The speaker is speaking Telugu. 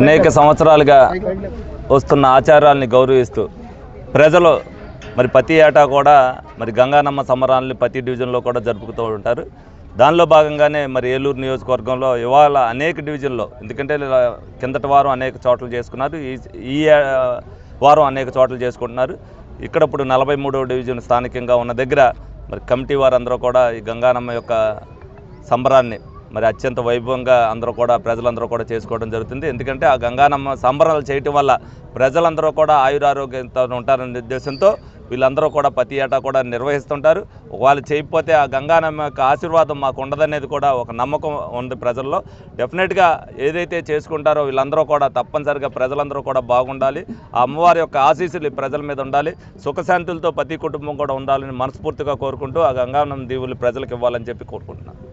అనేక సంవత్సరాలుగా వస్తున్న ఆచారాల్ని గౌరవిస్తూ ప్రజలు మరి ప్రతి ఏటా కూడా మరి గంగానమ్మ సమరాలని ప్రతి డివిజన్లో కూడా జరుపుతూ ఉంటారు. దానిలో భాగంగానే మరి ఏలూరు నియోజకవర్గంలో ఇవాళ అనేక డివిజన్లో ఎందుకంటే కిందటి వారం అనేక చోట్ల చేసుకున్నారు. ఈ ఈ వారం అనేక చోట్ల చేసుకుంటున్నారు. ఇక్కడ ఇప్పుడు నలభై మూడవ డివిజన్ స్థానికంగా ఉన్న దగ్గర మరి కమిటీ వారందరూ కూడా ఈ గంగానమ్మ యొక్క సంబరాన్ని మరి అత్యంత వైభవంగా అందరూ కూడా ప్రజలందరూ కూడా చేసుకోవడం జరుగుతుంది. ఎందుకంటే ఆ గంగానమ్మ సంబరాలు చేయటం వల్ల ప్రజలందరూ కూడా ఆయురారోగ్యంతో ఉంటారనే ఉద్దేశంతో వీళ్ళందరూ కూడా ప్రతి ఏటా కూడా నిర్వహిస్తుంటారు. వాళ్ళు చేయకపోతే ఆ గంగానమ్మ యొక్క ఆశీర్వాదం మాకు ఉండదనేది కూడా ఒక నమ్మకం ఉంది ప్రజల్లో. డెఫినెట్గా ఏదైతే చేసుకుంటారో వీళ్ళందరూ కూడా తప్పనిసరిగా ప్రజలందరూ కూడా బాగుండాలి. ఆ అమ్మవారి యొక్క ఆశీస్సులు ప్రజల మీద ఉండాలి. సుఖశాంతులతో ప్రతి కుటుంబం కూడా ఉండాలని మనస్ఫూర్తిగా కోరుకుంటూ ఆ గంగానమ్మ దీవులు ప్రజలకు ఇవ్వాలని చెప్పి కోరుకుంటున్నాను.